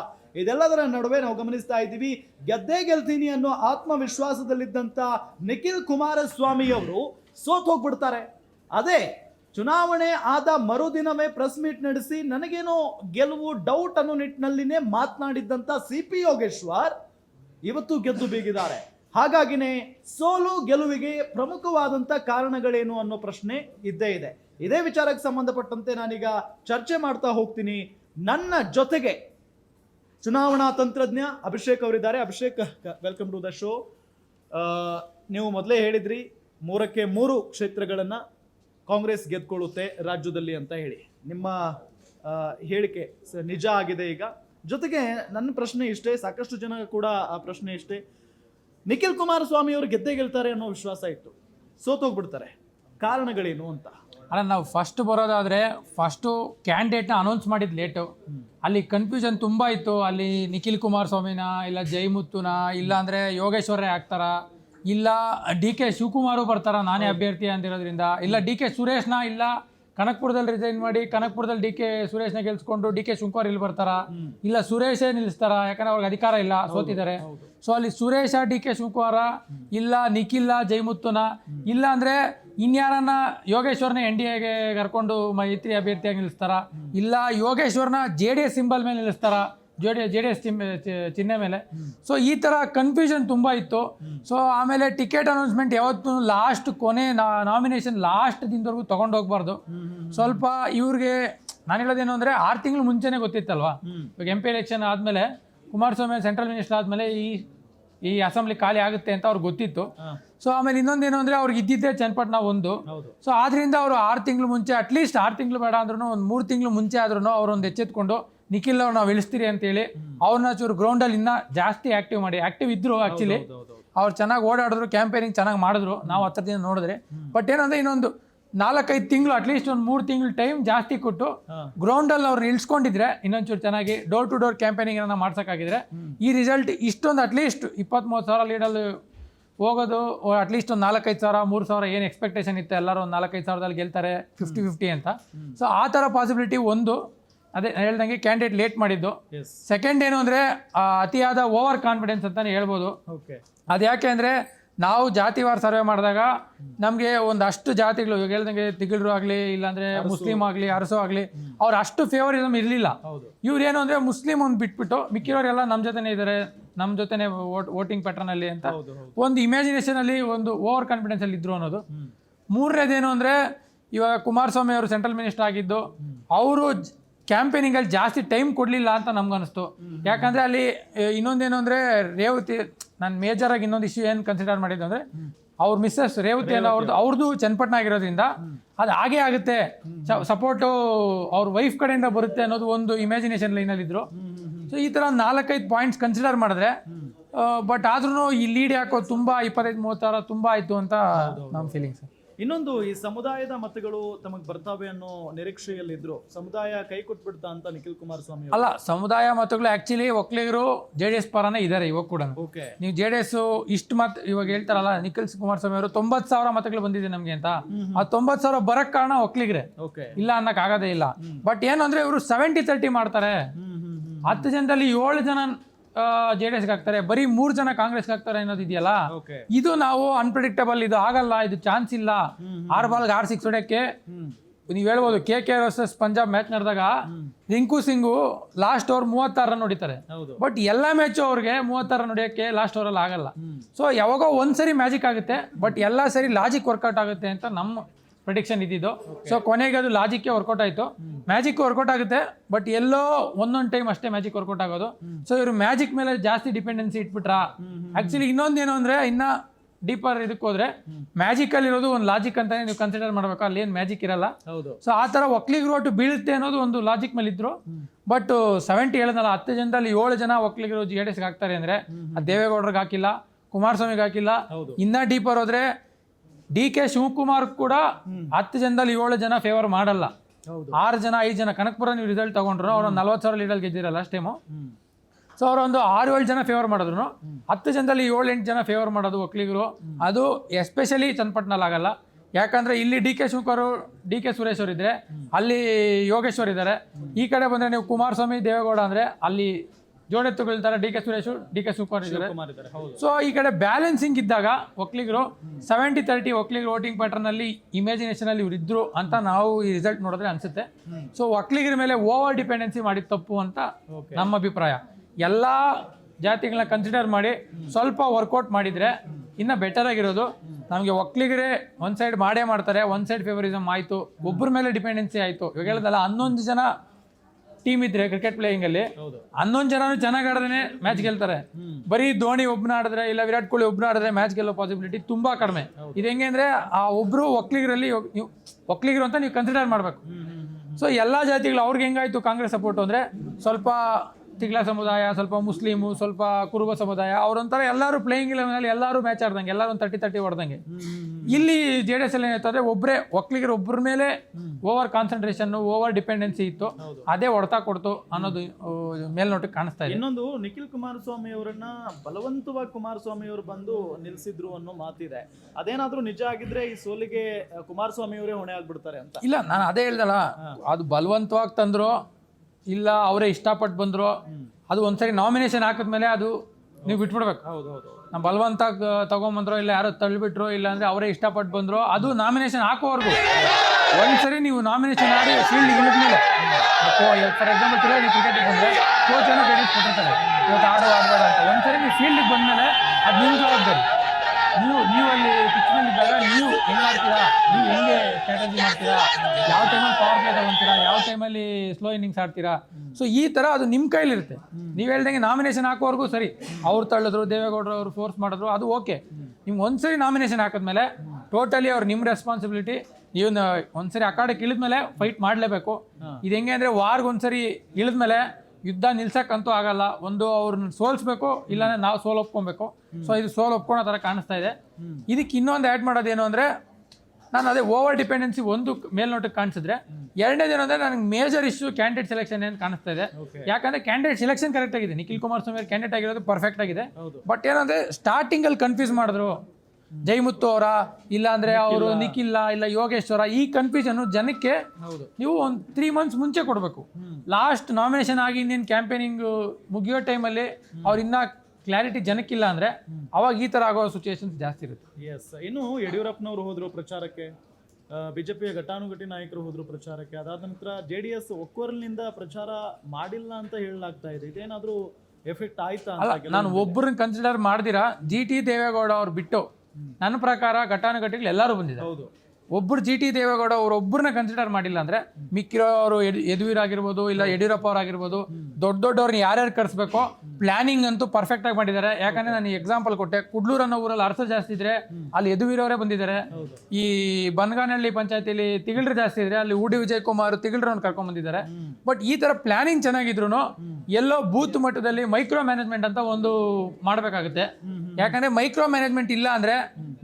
ಇದೆಲ್ಲದರ ನಡುವೆ ನಾವು ಗಮನಿಸ್ತಾ ಇದ್ದೀವಿ, ಗೆದ್ದೇ ಗೆಲ್ತೀನಿ ಅನ್ನೋ ಆತ್ಮವಿಶ್ವಾಸದಲ್ಲಿದ್ದಂಥ ನಿಖಿಲ್ ಕುಮಾರಸ್ವಾಮಿಯವರು ಸೋತ್ ಹೋಗ್ಬಿಡ್ತಾರೆ ಅದೇ ಚುನಾವಣೆ ಆದ ಮರುದಿನವೇ ಪ್ರೆಸ್ ಮೀಟ್ ನಡೆಸಿ ನನಗೇನೋ ಗೆಲುವು ಡೌಟ್ ಅನ್ನೋ ನಿಟ್ಟಿನಲ್ಲಿನೇ ಮಾತನಾಡಿದ್ದಂಥ ಸಿ ಪಿ ಯೋಗೇಶ್ವರ್ ಇವತ್ತು ಗೆದ್ದು ಬೀಗಿದ್ದಾರೆ. ಹಾಗಾಗಿನೇ ಸೋಲು ಗೆಲುವಿಗೆ ಪ್ರಮುಖವಾದಂಥ ಕಾರಣಗಳೇನು ಅನ್ನೋ ಪ್ರಶ್ನೆ ಇದ್ದೇ ಇದೆ. ಇದೇ ವಿಚಾರಕ್ಕೆ ಸಂಬಂಧಪಟ್ಟಂತೆ ನಾನೀಗ ಚರ್ಚೆ ಮಾಡ್ತಾ ಹೋಗ್ತೀನಿ. ನನ್ನ ಜೊತೆಗೆ ಚುನಾವಣಾ ತಂತ್ರಜ್ಞ ಅಭಿಷೇಕ್ ಅವರಿದ್ದಾರೆ. Abhishek welcome to the show ನೀವು ಮೊದಲೇ ಹೇಳಿದ್ರಿ, ಮೂರಕ್ಕೆ ಮೂರು ಕ್ಷೇತ್ರಗಳನ್ನು ಕಾಂಗ್ರೆಸ್ ಗೆದ್ಕೊಳ್ಳುತ್ತೆ ರಾಜ್ಯದಲ್ಲಿ ಅಂತ ಹೇಳಿ. ನಿಮ್ಮ ಹೇಳಿಕೆ ನಿಜ ಆಗಿದೆ ಈಗ. ಜೊತೆಗೆ ನನ್ನ ಪ್ರಶ್ನೆ ಇಷ್ಟೇ, ಸಾಕಷ್ಟು ಜನ ಕೂಡ ಆ ಪ್ರಶ್ನೆ ಇಷ್ಟೇ. ನಿಖಿಲ್ ಕುಮಾರಸ್ವಾಮಿ ಅವರು ಗೆದ್ದೇ ಗೆಲ್ತಾರೆ ಅನ್ನೋ ವಿಶ್ವಾಸ ಇತ್ತು. ಸೋತೋಗ್ಬಿಡ್ತಾರೆ. ಕಾರಣಗಳೇನು ಅಂತ? ಅಲ್ಲ, ನಾವು ಫಸ್ಟ್ ಬರೋದಾದ್ರೆ ಫಸ್ಟು ಕ್ಯಾಂಡಿಡೇಟ್ನ ಅನೌನ್ಸ್ ಮಾಡಿದ್ದು ಲೇಟು ಅಲ್ಲಿ ಕನ್ಫ್ಯೂಷನ್ ತುಂಬ ಇತ್ತು. ಅಲ್ಲಿ ನಿಖಿಲ್ ಕುಮಾರಸ್ವಾಮಿನ, ಇಲ್ಲ ಜೈಮುತ್ತುನ ಇಲ್ಲ ಯೋಗೇಶ್ವರೇ ಆಗ್ತಾರ? ಇಲ್ಲ ಡಿ ಕೆ ಶಿವಕುಮಾರು ಬರ್ತಾರ? ನಾನೇ ಅಭ್ಯರ್ಥಿ ಅಂತಿರೋದ್ರಿಂದ. ಇಲ್ಲ ಡಿ ಕೆ ಸುರೇಶ್ನ ಇಲ್ಲ ಕನಕ್ಪುರದಲ್ಲಿ ರಿಸೈನ್ ಮಾಡಿ ಕನಕ್ಪುರದಲ್ಲಿ ಡಿ ಕೆ ಸುರೇಶ್ನ ಗೆಲ್ಸ್ಕೊಂಡು ಡಿ ಕೆ ಶಿವಕುಮಾರ್ ಇಲ್ಲಿ ಬರ್ತಾರ? ಇಲ್ಲ ಸುರೇಶೇ ನಿಲ್ಲಿಸ್ತಾರ ಯಾಕಂದ್ರೆ ಅವ್ರಿಗೆ ಅಧಿಕಾರ ಇಲ್ಲ ಸೋತಿದ್ದಾರೆ. ಸೊ ಅಲ್ಲಿ ಸುರೇಶ ಡಿ ಕೆ ಶಿವಕುಮಾರ ಇಲ್ಲ ನಿಖಿಲ್ಲ ಜೈಮುತ್ತುನ ಇಲ್ಲ ಅಂದ್ರೆ ಇನ್ಯಾರನ್ನ ಯೋಗೇಶ್ವರನ ಎನ್ ಡಿ ಎಗೆ ಕರ್ಕೊಂಡು ಮೈತ್ರಿ ಅಭ್ಯರ್ಥಿಯಾಗಿ ನಿಲ್ಲಿಸ್ತಾರ ಇಲ್ಲ ಯೋಗೇಶ್ವರನ ಜೆ ಡಿ ಎಸ್ ಸಿಂಬಲ್ ಮೇಲೆ ನಿಲ್ಲಿಸ್ತಾರ J D J D S ಚಿಹ್ನೆ ಮೇಲೆ. ಸೊ ಈ ಥರ ಕನ್ಫ್ಯೂಷನ್ ತುಂಬ ಇತ್ತು. ಸೊ ಆಮೇಲೆ ಟಿಕೆಟ್ ಅನೌನ್ಸ್ಮೆಂಟ್ ಯಾವತ್ತೂ ಲಾಸ್ಟ್ ಕೊನೆ ನಾಮಿನೇಷನ್ ಲಾಸ್ಟ್ ದಿನದವರೆಗೂ ತೊಗೊಂಡು ಹೋಗ್ಬಾರ್ದು. ಸ್ವಲ್ಪ ಇವ್ರಿಗೆ ನಾನು ಹೇಳೋದೇನು ಅಂದರೆ ಆರು ತಿಂಗಳು ಮುಂಚೆನೇ ಗೊತ್ತಿತ್ತಲ್ವಾ? ಇವಾಗ ಎಂ ಪಿ ಎಲೆಕ್ಷನ್ ಆದಮೇಲೆ ಕುಮಾರಸ್ವಾಮಿ ಸೆಂಟ್ರಲ್ ಮಿನಿಸ್ಟರ್ ಆದಮೇಲೆ ಈ ಈ ಅಸೆಂಬ್ಲಿ ಖಾಲಿ ಆಗುತ್ತೆ ಅಂತ ಅವ್ರಿಗೆ ಗೊತ್ತಿತ್ತು. ಸೊ ಆಮೇಲೆ ಇನ್ನೊಂದೇನು ಅಂದರೆ ಅವ್ರಿಗೆ ಇದ್ದಿದ್ದೇ ಚನ್ನಪಟ್ಟಣ ಒಂದು. ಸೊ ಆದ್ರಿಂದ ಅವರು ಆರು ತಿಂಗಳು ಮುಂಚೆ ಅಟ್ಲೀಸ್ಟ್ ಆರು ತಿಂಗಳು ಬೇಡ ಅಂದ್ರೂ ಒಂದು ಮೂರು ತಿಂಗಳು ಮುಂಚೆ ಆದ್ರೂ ಅವ್ರೊಂದು ಎಚ್ಚೆತ್ಕೊಂಡು ನಿಖಿಲ್ ಅವ್ರು ನಾವು ಇಳಿಸ್ತೀರಿ ಅಂತೇಳಿ ಅವ್ರನ್ನ ಚೂರು ಗ್ರೌಂಡಲ್ಲಿ ಇನ್ನೂ ಜಾಸ್ತಿ ಆ್ಯಕ್ಟಿವ್ ಮಾಡಿ ಆ್ಯಕ್ಟಿವ್ ಇದ್ರು ಆ್ಯಕ್ಚುಲಿ ಅವ್ರು ಚೆನ್ನಾಗಿ ಓಡಾಡಿದ್ರು ಕ್ಯಾಂಪೇನಿಂಗ್ ಚೆನ್ನಾಗಿ ಮಾಡಿದ್ರು. ನಾವು ಹತ್ರ ದಿನ ನೋಡಿದ್ರೆ. ಬಟ್ ಏನಂದ್ರೆ ಇನ್ನೊಂದು ನಾಲ್ಕೈದು ತಿಂಗಳು ಅಟ್ಲೀಸ್ಟ್ ಒಂದು ಮೂರು ತಿಂಗಳು ಟೈಮ್ ಜಾಸ್ತಿ ಕೊಟ್ಟು. ಗ್ರೌಂಡಲ್ಲಿ ಅವ್ರು ಇಳಿಸ್ಕೊಂಡಿದ್ರೆ ಇನ್ನೊಂಚೂರು ಚೆನ್ನಾಗಿ ಡೋರ್ ಟು ಡೋರ್ ಕ್ಯಾಂಪೇನಿಂಗ್ ಅನ್ನ ಮಾಡ್ಸೋಕ್ಕಾಗಿದ್ರೆ ಈ ರಿಸಲ್ಟ್ ಇಷ್ಟೊಂದು ಅಟ್ಲೀಸ್ಟ್ ಇಪ್ಪತ್ತ್ಮೂವತ್ತು ಸಾವಿರ ಲೀಡಲ್ಲಿ ಹೋಗೋದು ಅಟ್ಲೀಸ್ಟ್ ಒಂದು ನಾಲ್ಕೈದು ಸಾವಿರ ಮೂರು ಸಾವಿರ ಏನು ಎಕ್ಸ್ಪೆಕ್ಟೇಷನ್ ಇತ್ತು ಎಲ್ಲರೂ ಒಂದು ನಾಲ್ಕೈದು ಸಾವಿರದಲ್ಲಿ ಗೆಲ್ತಾರೆ ಫಿಫ್ಟಿ ಫಿಫ್ಟಿ ಅಂತ. ಸೊ ಆ ಥರ ಪಾಸಿಬಿಲಿಟಿ ಒಂದು. ಅದೇ ನಾನು ಹೇಳ್ದಂಗೆ ಕ್ಯಾಂಡಿಡೇಟ್ ಲೇಟ್ ಮಾಡಿದ್ದು. ಸೆಕೆಂಡ್ ಏನು ಅಂದರೆ ಅತಿಯಾದ ಓವರ್ ಕಾನ್ಫಿಡೆನ್ಸ್ ಅಂತಲೇ ಹೇಳ್ಬೋದು ಅದು ಯಾಕೆ ಅಂದರೆ ನಾವು ಜಾತಿವಾರ ಸರ್ವೆ ಮಾಡಿದಾಗ ನಮಗೆ ಒಂದಷ್ಟು ಜಾತಿಗಳು ಇವಾಗ ಹೇಳ್ದಂಗೆ ತಿಗಿಳರು ಆಗಲಿ ಇಲ್ಲಾಂದರೆ ಮುಸ್ಲಿಂ ಆಗಲಿ ಅರಸು ಆಗಲಿ ಅವ್ರು ಅಷ್ಟು ಫೇವರಿಸಮ್ ಇರಲಿಲ್ಲ. ಇವ್ರು ಏನು ಅಂದರೆ ಮುಸ್ಲಿಂ ಒಂದು ಬಿಟ್ಬಿಟ್ಟು ಮಿಕ್ಕಿರೋರೆಲ್ಲ ನಮ್ಮ ಜೊತೆನೇ ಇದ್ದಾರೆ ನಮ್ಮ ಜೊತೆನೇ ವೋಟ್ ವೋಟಿಂಗ್ ಪ್ಯಾಟರ್ನಲ್ಲಿ ಅಂತ ಒಂದು ಇಮ್ಯಾಜಿನೇಷನಲ್ಲಿ ಒಂದು ಓವರ್ ಕಾನ್ಫಿಡೆನ್ಸಲ್ಲಿ ಇದ್ರು ಅನ್ನೋದು. ಮೂರನೇದೇನು ಅಂದರೆ ಇವಾಗ ಕುಮಾರಸ್ವಾಮಿ ಅವರು ಸೆಂಟ್ರಲ್ ಮಿನಿಸ್ಟರ್ ಆಗಿದ್ದು ಅವರು ಕ್ಯಾಂಪೇನಿಂಗ್ ಅಲ್ಲಿ ಜಾಸ್ತಿ ಟೈಮ್ ಕೊಡಲಿಲ್ಲ ಅಂತ ನಮ್ಗನ್ನಿಸ್ತು. ಯಾಕಂದರೆ ಅಲ್ಲಿ ಇನ್ನೊಂದೇನು ಅಂದರೆ ರೇವತಿ ನಾನು ಮೇಜರಾಗಿ ಇನ್ನೊಂದು ಇಶ್ಯೂ ಏನು ಕನ್ಸಿಡರ್ ಮಾಡಿದ್ದು ಅಂದರೆ ಅವ್ರ ಮಿಸ್ಸಸ್ ರೇವತಿ ಅಲ್ಲ ಅವ್ರದ್ದು ಅವ್ರದ್ದು ಚನ್ನಪಟ್ಟಣ ಆಗಿರೋದ್ರಿಂದ ಅದು ಹಾಗೇ ಆಗುತ್ತೆ. ಸಪೋರ್ಟು ಅವ್ರ ವೈಫ್ ಕಡೆಯಿಂದ ಬರುತ್ತೆ ಅನ್ನೋದು ಒಂದು ಇಮ್ಯಾಜಿನೇಷನ್ ಲೈನಲ್ಲಿ ಇದ್ರು ಸೊ ಈ ಥರ ನಾಲ್ಕೈದು ಪಾಯಿಂಟ್ಸ್ ಕನ್ಸಿಡರ್ ಮಾಡಿದ್ರೆ ಬಟ್ ಆದ್ರೂ ಈ ಲೀಡ್ ಯಾಕೋ ತುಂಬ ಇಪ್ಪತ್ತೈದು ಮೂವತ್ತು ಸಾವಿರ ತುಂಬಾ ಆಯ್ತು ಅಂತ ನಮ್ಮ ಫೀಲಿಂಗ್ ಸರ್ ಇನ್ನೊಂದು ಈ ಸಮುದಾಯದ ಮತಗಳು ತಮಗ್ ಬರ್ತಾವೆ ಅನ್ನೋ ನಿರೀಕ್ಷೆಯಲ್ಲಿದ್ರು ಸಮುದಾಯ ಕೈ ಕೊಟ್ಬಿಡ್ತಾ ಅಂತ ನಿಖಿಲ್ ಕುಮಾರಸ್ವಾಮಿ ಅಲ್ಲ ಸಮುದಾಯ ಮತಗಳು ಆಕ್ಚುಲಿ ಒಕ್ಕಲಿಗರು ಜೆ ಡಿ ಎಸ್ ಪರನೇ ಇದ್ದಾರೆ ಇವಾಗ ಕೂಡ ಓಕೆ. ನೀವು ಜೆ ಡಿ ಎಸ್ ಇಷ್ಟು ಮತ್ ಇವಾಗ ಹೇಳ್ತಾರಲ್ಲ ನಿಖಿಲ್ ಕುಮಾರಸ್ವಾಮಿ ಅವರು ತೊಂಬತ್ತು ಸಾವಿರ ಮತಗಳು ಬಂದಿದೆ ನಮಗೆ ಅಂತ. ಆ ತೊಂಬತ್ತು ಸಾವಿರ ಬರಕ್ ಕಾರಣ ಒಕ್ಕಲಿಗರೆ ಓಕೆ. ಇಲ್ಲ ಅನ್ನಕ್ ಆಗೋದೇ ಇಲ್ಲ. ಬಟ್ ಏನು ಅಂದ್ರೆ ಇವರು ಸೆವೆಂಟಿ ತರ್ಟಿ ಮಾಡ್ತಾರೆ. ಹತ್ತು ಜನದಲ್ಲಿ ಏಳು ಜನ ಜೆ ಡಿ ಎಸ್ಗೆ ಹಾಕ್ತಾರೆ. ಬರೀ ಮೂರು ಜನ ಕಾಂಗ್ರೆಸ್ಗೆ ಹಾಕ್ತಾರೆ ಅನ್ನೋದು ಇದೆಯಲ್ಲ? ಇದು ನಾವು ಅನ್ಪ್ರಿಡಿಕ್ಟಬಲ್ ಇದು ಆಗಲ್ಲ ಇದು ಚಾನ್ಸ್ ಇಲ್ಲ. ಆರು ಬಾಲ್ಗೆ ಆರು ಸಿಕ್ಸ್ ಹೊಡೆಯಕ್ಕೆ ನೀವು ಹೇಳ್ಬೋದು K K versus Punjab match ನಡೆದಾಗ ರಿಂಕು ಸಿಂಗು ಲಾಸ್ಟ್ ಓವರ್ ಮೂವತ್ತಾರು ರನ್ ಹೊಡಿತಾರೆ ಬಟ್ ಎಲ್ಲ ಮ್ಯಾಚು ಅವ್ರಿಗೆ ಮೂವತ್ತಾರು ರನ್ ಹೊಡಿಯೋಕ್ಕೆ ಲಾಸ್ಟ್ ಓವರಲ್ಲಿ ಆಗಲ್ಲ. ಸೊ ಯಾವಾಗೋ ಒಂದ್ಸರಿ ಮ್ಯಾಜಿಕ್ ಆಗುತ್ತೆ ಬಟ್ ಎಲ್ಲ ಸರಿ ಲಾಜಿಕ್ ವರ್ಕೌಟ್ ಆಗುತ್ತೆ ಅಂತ ನಮ್ಮ ಪ್ರಿಡಿಕ್ಷನ್ ಇದ್ದಿದ್ದು. ಸೊ ಕೊನೆಗೆ ಅದು ಲಾಜಿಕ್ಗೆ ವರ್ಕೌಟ್ ಆಯಿತು. ಮ್ಯಾಜಿಕ್ ವರ್ಕೌಟ್ ಆಗುತ್ತೆ ಬಟ್ ಎಲ್ಲೋ ಒಂದೊಂದು ಟೈಮ್ ಅಷ್ಟೇ ಮ್ಯಾಜಿಕ್ ವರ್ಕೌಟ್ ಆಗೋದು. ಸೊ ಇವರು ಮ್ಯಾಜಿಕ್ ಮೇಲೆ ಜಾಸ್ತಿ ಡಿಪೆಂಡೆನ್ಸಿ ಇಟ್ಬಿಟ್ರಾ? ಆ್ಯಕ್ಚುಲಿ ಇನ್ನೊಂದೇನು ಅಂದರೆ ಇನ್ನ ಡೀಪರ್ ಇದಕ್ಕೆ ಹೋದ್ರೆ ಮ್ಯಾಜಿಕಲ್ಲಿ ಇರೋದು ಒಂದು ಲಾಜಿಕ್ ಅಂತಾನೆ ನೀವು ಕನ್ಸಿಡರ್ ಮಾಡಬೇಕು. ಅಲ್ಲಿ ಏನು ಮ್ಯಾಜಿಕ್ ಇರಲ್ಲ. ಹೌದು. ಸೊ ಆ ಥರ ಒಕ್ಲಿಗರು ಒಟ್ಟು ಬೀಳುತ್ತೆ ಅನ್ನೋದು ಒಂದು ಲಾಜಿಕ್ ಮೇಲೆ ಇದ್ರು. ಬಟ್ ಸೆವೆಂಟಿ ಹೇಳಿದ್ನಲ್ಲ ಹತ್ತು ಜನದಲ್ಲಿ ಏಳು ಜನ ಒಕ್ಲಿಗರು ಜಿ ಎಸ್ ಹಾಕ್ತಾರೆ ಅಂದ್ರೆ ಆ ದೇವೇಗೌಡರಿಗೆ ಹಾಕಿಲ್ಲ ಕುಮಾರಸ್ವಾಮಿಗೆ ಹಾಕಿಲ್ಲ. ಇನ್ನ ಡೀಪರ್ ಹೋದ್ರೆ ಡಿ ಕೆ ಶಿವಕುಮಾರ್ ಕೂಡ ಹತ್ತು ಜನದಲ್ಲಿ ಏಳು ಜನ ಫೇವರ್ ಮಾಡಲ್ಲ. ಆರು ಜನ ಐದು ಜನ ಕನಕಪುರ ನೀವು ರಿಸಲ್ಟ್ ತಗೊಂಡ್ರು ಅವ್ರ ಒಂದು ನಲ್ವತ್ತು ಸಾವಿರ ಲೀಡಲ್ಲಿ ಗೆದ್ದಿರಲ್ಲ ಲಾಸ್ಟ್ ಟೈಮು ಸೊ ಸೊ ಅವರೊಂದು ಆರು ಏಳು ಜನ ಫೇವರ್ ಮಾಡಿದ್ರು. ಹತ್ತು ಜನದಲ್ಲಿ ಏಳು ಎಂಟು ಜನ ಫೇವರ್ ಮಾಡೋದು ಒಕ್ಕಲಿಗರು ಅದು ಎಸ್ಪೆಷಲಿ ಚನ್ನಪಟ್ಟಣಲ್ಲಿ ಆಗಲ್ಲ. ಯಾಕಂದ್ರೆ ಇಲ್ಲಿ D K Shivakumar D K Suresh ಅವರು ಇದ್ರೆ ಅಲ್ಲಿ ಯೋಗೇಶ್ವರ್ ಇದ್ದಾರೆ. ಈ ಕಡೆ ಬಂದ್ರೆ ನೀವು ಕುಮಾರಸ್ವಾಮಿ ದೇವೇಗೌಡ ಅಂದ್ರೆ ಅಲ್ಲಿ ಜೋಡೆತ್ತುಗಳಿದ್ದಾರೆ D K Suresh D K Shivakumar ಇದ್ದಾರೆ. ಸೊ ಈ ಕಡೆ ಬ್ಯಾಲೆನ್ಸಿಂಗ್ ಇದ್ದಾಗ ಒಕ್ಲಿಗರು ಸೆವೆಂಟಿ ತರ್ಟಿ ಒಕ್ಲಿಗರು ವೋಟಿಂಗ್ ಪ್ಯಾಟರ್ನ್ ಅಲ್ಲಿ ಇಮ್ಯಾಜಿನೇಷನ್ ಅಲ್ಲಿ ಇವ್ರು ಇದ್ರು ಅಂತ ನಾವು ಈ ರಿಸಲ್ಟ್ ನೋಡಿದ್ರೆ ಅನ್ಸುತ್ತೆ. ಸೊ ಒಕ್ಲಿಗರ ಮೇಲೆ ಓವರ್ ಡಿಪೆಂಡೆನ್ಸಿ ಮಾಡಿ ತಪ್ಪು ಅಂತ ನಮ್ಮ ಅಭಿಪ್ರಾಯ. ಎಲ್ಲ ಜಾತಿಗಳನ್ನ ಕನ್ಸಿಡರ್ ಮಾಡಿ ಸ್ವಲ್ಪ ವರ್ಕೌಟ್ ಮಾಡಿದ್ರೆ ಇನ್ನ ಬೆಟರ್ ಆಗಿರೋದು. ನಮಗೆ ಒಕ್ಲಿಗರೇ ಒಂದ್ ಸೈಡ್ ಮಾಡೇ ಮಾಡ್ತಾರೆ ಒಂದ್ ಸೈಡ್ ಫೇವರಿಸಮ್ ಆಯ್ತು. ಒಬ್ಬರ ಮೇಲೆ ಡಿಪೆಂಡೆನ್ಸಿ ಆಯ್ತು. ಇವಾಗ ಹೇಳ್ದಲ್ಲ ಹನ್ನೊಂದು ಜನ ಟೀಮ್ ಇದ್ರೆ ಕ್ರಿಕೆಟ್ ಪ್ಲೇಯಿಂಗ್ ಅಲ್ಲಿ ಹನ್ನೊಂದು ಜನನು ಚೆನ್ನಾಗಿ ಆಡಿದ್ರೆ ಮ್ಯಾಚ್ ಗೆಲ್ತಾರೆ. ಬರೀ ಧೋನಿ ಒಬ್ನ ಆಡಿದ್ರೆ ಇಲ್ಲ ವಿರಾಟ್ ಕೊಹ್ಲಿ ಒಬ್ನ ಆಡಿದ್ರೆ ಮ್ಯಾಚ್ ಗೆಲ್ಲೋ ಪಾಸಿಬಿಲಿಟಿ ತುಂಬಾ ಕಡಿಮೆ. ಇದು ಹೆಂಗೆ ಅಂದ್ರೆ ಆ ಒಬ್ರು ಒಕ್ಲಿಗರಲ್ಲಿ ನೀವು ಒಕ್ಲಿಗರು ಅಂತ ನೀವು ಕನ್ಸಿಡರ್ ಮಾಡಬೇಕು. ಸೊ ಎಲ್ಲ ಜಾತಿಗಳು ಅವ್ರಿಗೆ ಹೆಂಗಾಯ್ತು ಕಾಂಗ್ರೆಸ್ ಸಪೋರ್ಟ್ ಅಂದ್ರೆ ಸ್ವಲ್ಪ ತಿಗ್ಲ ಸಮುದಾಯ ಸ್ವಲ್ಪ ಮುಸ್ಲಿಮು ಸ್ವಲ್ಪ ಕುರುಬ ಸಮುದಾಯ ಅವರೊಂಥರ ಎಲ್ಲರೂ ಪ್ಲೇಯಿಂಗ್ ಇಲೆವೆನಲ್ಲಿ ಎಲ್ಲರೂ ಮ್ಯಾಚ್ ಆಡ್ದಂಗೆ ಎಲ್ಲರೂ ಒಂದು ತರ್ಟಿ ತರ್ಟಿ ಹೊಡ್ದಂಗೆ. ಇಲ್ಲಿ ಜೆ ಡಿ ಎಸ್ ಅಲ್ಲಿ ಏನಾಯ್ತು ಅಂದರೆ ಒಬ್ಬರೇ ಒಕ್ಕಲಿಗರ ಒಬ್ಬರ ಮೇಲೆ ಓವರ್ ಕಾನ್ಸಂಟ್ರೇಷನ್ ಓವರ್ ಡಿಪೆಂಡೆನ್ಸಿ ಇತ್ತು. ಅದೇ ಹೊಡೆತ ಕೊಡ್ತು ಅನ್ನೋದು ಮೇಲ್ನೋಟಕ್ಕೆ ಕಾಣಿಸ್ತಾ ಇದೆ. ಇನ್ನೊಂದು ನಿಖಿಲ್ ಕುಮಾರಸ್ವಾಮಿ ಅವರನ್ನ ಬಲವಂತವಾಗಿ ಕುಮಾರಸ್ವಾಮಿ ಅವರು ಬಂದು ನಿಲ್ಸಿದ್ರು ಅನ್ನೋ ಮಾತಿದೆ. ಅದೇನಾದ್ರೂ ನಿಜ ಆಗಿದ್ರೆ ಈ ಸೋಲಿಗೆ ಕುಮಾರಸ್ವಾಮಿ ಅವರೇ ಹೊಣೆ ಆಗ್ಬಿಡ್ತಾರೆ ಅಂತ. ಇಲ್ಲ ನಾನು ಅದೇ ಹೇಳ್ದಲ್ಲ ಅದು ಬಲವಂತವಾಗಿ ತಂದ್ರು ಇಲ್ಲ ಅವರೇ ಇಷ್ಟಪಟ್ಟು ಬಂದರು. ಅದು ಒಂದ್ಸರಿ ನಾಮಿನೇಷನ್ ಹಾಕಿದ್ಮೇಲೆ ಅದು ನೀವು ಬಿಟ್ಬಿಡ್ಬೇಕು. ಹೌದು ಹೌದು ನಮ್ಮ ಬಲವಂತ ತಗೊಂಬಂದ್ರೋ ಇಲ್ಲ ಯಾರೋ ತಳ್ಳಿಬಿಟ್ರು ಇಲ್ಲ ಅಂದ್ರೆ ಅವರೇ ಇಷ್ಟಪಟ್ಟು ಬಂದ್ರು. ಅದು ನಾಮಿನೇಷನ್ ಹಾಕೋವರೆಗೂ ಒಂದ್ಸರಿ ನೀವು ನಾಮಿನೇಷನ್ ಆಡಿ ಫೀಲ್ಡ್ ಇಳಿದ್ಮೇಲೆ ಫಾರ್ ಎಕ್ಸಾಂಪಲ್ ತಿರ್ಗಾ ನೀವು ಕ್ರಿಕೆಟ್ ಬಂದ್ರೆ ಕೋಚ್ ಏನೋ ಗೈಡೆನ್ಸ್ ಕೊಟ್ಟಿರ್ತಾರೆ. ಇವತ್ತು ಆಡೋ ಆಡಬೇಡ ಅಂತ. ಒಂದ್ಸರಿ ನೀವು ಫೀಲ್ಡಿಗೆ ಬಂದ್ಮೇಲೆ ಅದು ನಿಮ್ಮ ಜವಾಬ್ದಾರಿ ನೀವು ನೀವು ಅಲ್ಲಿ ಪಿಚ್ ಮೇಲೆ ಇದ್ದಾಗ ನೀವು ಹೆಂಗ್ ಮಾಡ್ತೀರಾ ನೀವು ಹೆಂಗೆ ಸ್ಟ್ರಾಟಜಿ ಮಾಡ್ತೀರಾ? ಯಾವ ಟೈಮಲ್ಲಿ ಪವರ್ ಪ್ಲೇ ತಗೊಂತೀರಾ ಯಾವ ಟೈಮಲ್ಲಿ ಸ್ಲೋ ಇನ್ನಿಂಗ್ಸ್ ಆಡ್ತೀರಾ? ಸೊ ಈ ತರ ಅದು ನಿಮ್ಮ ಕೈಲಿರುತ್ತೆ. ನೀವು ಹೇಳ್ದಂಗೆ ನಾಮಿನೇಷನ್ ಹಾಕೋವರೆಗೂ ಸರಿ. ಅವ್ರು ತಳ್ಳಿದ್ರು ದೇವೇಗೌಡರು ಅವರು ಫೋರ್ಸ್ ಮಾಡಿದ್ರು ಅದು ಓಕೆ ನಿಮ್ಗೆ ಒಂದ್ಸರಿ ನಾಮಿನೇಷನ್ ಹಾಕಿದ್ಮೇಲೆ ಟೋಟಲಿ ಅವ್ರು ನಿಮ್ಮ ರೆಸ್ಪಾನ್ಸಿಬಿಲಿಟಿ ನೀವು ಒಂದ್ಸರಿ ಅಖಾಡಕ್ಕೆ ಇಳಿದ್ಮೇಲೆ ಫೈಟ್ ಮಾಡಲೇಬೇಕು. ಇದು ಹೆಂಗೆ ಅಂದರೆ ವಾರ್ಗೆ ಒಂದ್ಸರಿ ಇಳಿದ್ಮೇಲೆ ಯುದ್ಧ ನಿಲ್ಸಕ್ಕಂತೂ ಆಗಲ್ಲ. ಒಂದು ಅವ್ರನ್ನ ಸೋಲ್ಸ್ಬೇಕು ಇಲ್ಲಾಂದ್ರೆ ನಾವು ಸೋಲ್ ಒಪ್ಕೊಬೇಕು. ಸೊ ಇದು ಸೋಲ್ ಒಪ್ಕೊಳ್ಳೋ ಥರ ಕಾಣಿಸ್ತಾ ಇದೆ. ಇದಕ್ಕೆ ಇನ್ನೊಂದು ಆ್ಯಡ್ ಮಾಡೋದೇನು ಅಂದರೆ ನಾನು ಅದೇ ಓವರ್ ಡಿಪೆಂಡೆನ್ಸಿ ಒಂದು ಮೇಲ್ನೋಟಕ್ಕೆ ಕಾಣಿಸಿದ್ರೆ ಎರಡನೇದೇನು ಅಂದರೆ ನನಗೆ ಮೇಜರ್ ಇಶ್ಯೂ ಕ್ಯಾಂಡಿಡೇಟ್ ಸೆಲೆಕ್ಷನ್ ಏನು ಕಾಣಿಸ್ತಾ ಇದೆ. ಯಾಕಂದರೆ ಕ್ಯಾಂಡಿಡೇಟ್ ಸೆಲೆಕ್ಷನ್ ಕರೆಕ್ಟ್ ಆಗಿದೆ. ನಿಖಿಲ್ ಕುಮಾರಸ್ವಾಮಿ ಅವ್ರ ಕ್ಯಾಂಡಿಡೇಟ್ ಆಗಿರೋದು ಪರ್ಫೆಕ್ಟ್ ಆಗಿದೆ. ಬಟ್ ಏನಂದ್ರೆ ಸ್ಟಾರ್ಟಿಂಗಲ್ಲಿ ಕನ್ಫ್ಯೂಸ್ ಮಾಡಿದ್ರು. ಜೈಮುತ್ತು ಅವರ ಇಲ್ಲ ಅಂದ್ರೆ ಅವರು ನಿಖಿಲ್ಲ ಇಲ್ಲ ಯೋಗೇಶ್ವರ ಈ ಕನ್ಫ್ಯೂಷನ್ ಜನಕ್ಕೆ ಹೌದು. ನೀವು ಒಂದು ತ್ರೀ ಮಂತ್ಸ್ ಮುಂಚೆ ಕೊಡಬೇಕು. ಲಾಸ್ಟ್ ನಾಮಿನೇಷನ್ ಆಗಿ ಇನ್ನೇನು ಕ್ಯಾಂಪೇನಿಂಗ್ ಮುಗಿಯೋ ಟೈಮಲ್ಲಿ ಅವ್ರು ಇನ್ನ ಕ್ಲಾರಿಟಿ ಜನಕ್ಕಿಲ್ಲ ಅಂದ್ರೆ ಅವಾಗ ಈ ತರ ಆಗೋ ಸಿಚುವೇಶನ್ಸ್ ಜಾಸ್ತಿ ಇರುತ್ತೆ. ಎಸ್ ಇನ್ನು ಯಡಿಯೂರಪ್ಪನವರು ಹೋದ್ರು ಪ್ರಚಾರಕ್ಕೆ ಬಿಜೆಪಿಯ ಘಟಾನುಘಟಿ ನಾಯಕರು ಹೋದ್ರು ಪ್ರಚಾರಕ್ಕೆ ಅದಾದ ನಂತರ ಜೆ ಡಿ ಎಸ್ ಒಕ್ಕೋರ್ನಿಂದ ಪ್ರಚಾರ ಮಾಡಿಲ್ಲ ಅಂತ ಹೇಳಲಾಗ್ತಾ ಇದೆ. ಇದೇನಾದ್ರೂ ಎಫೆಕ್ಟ್ ಆಯ್ತಾ ನಾನು ಒಬ್ಬರನ್ನ ಕನ್ಸಿಡರ್ ಮಾಡ್ದಿರಾ? ಜಿ ಟಿ ದೇವೇಗೌಡ ಅವ್ರು ಬಿಟ್ಟು ನನ್ನ ಪ್ರಕಾರ ಘಟಾನುಘಟಿಗಳು ಎಲ್ಲರೂ ಬಂದಿದ್ದಾರೆ. ಒಬ್ಬರು ಜಿ ಟಿ ದೇವೇಗೌಡ ಅವ್ರು ಒಬ್ಬರನ್ನ ಕನ್ಸಿಡರ್ ಮಾಡಿಲ್ಲ ಅಂದ್ರೆ ಅವರು ಯದುವೀರ್ ಆಗಿರ್ಬೋದು ಇಲ್ಲ ಯಡಿಯೂರಪ್ಪ ಅವ್ರಾಗಿರ್ಬೋದು ದೊಡ್ಡ ದೊಡ್ಡವ್ರನ್ನ ಯಾರ್ಯಾರು ಕರ್ಸ್ಬೇಕು ಪ್ಲಾನಿಂಗ್ ಅಂತೂ ಪರ್ಫೆಕ್ಟ್ ಆಗಿ ಮಾಡಿದ್ದಾರೆ. ಯಾಕಂದ್ರೆ ನಾನು ಎಕ್ಸಾಂಪಲ್ ಕೊಟ್ಟೆ. ಕುಡ್ಲೂರ್ ಅನ್ನೋ ಊರಲ್ಲಿ ಅರಸ ಜಾಸ್ತಿ ಇದ್ರೆ ಅಲ್ಲಿ ಯದುವೀರವರೇ ಬಂದಿದ್ದಾರೆ. ಈ ಬನಗಾನಹಳ್ಳಿ ಪಂಚಾಯತಿಲಿ ತಿಗಳ್ರು ಜಾಸ್ತಿ ಇದ್ರೆ ಅಲ್ಲಿ ಉಡಿ ವಿಜಯ್ ಕುಮಾರ್ ತಿಗಳ್ರನ್ನ ಕರ್ಕೊಂಡ್ ಬಂದಿದ್ದಾರೆ. ಬಟ್ ಈ ತರ ಪ್ಲಾನಿಂಗ್ ಚೆನ್ನಾಗಿದ್ರು ಎಲ್ಲೋ ಬೂತ್ ಮಟ್ಟದಲ್ಲಿ ಮೈಕ್ರೋ ಮ್ಯಾನೇಜ್ಮೆಂಟ್ ಅಂತ ಒಂದು ಮಾಡಬೇಕಾಗುತ್ತೆ. ಯಾಕಂದ್ರೆ ಮೈಕ್ರೋ ಮ್ಯಾನೇಜ್ಮೆಂಟ್ ಇಲ್ಲ ಅಂದ್ರೆ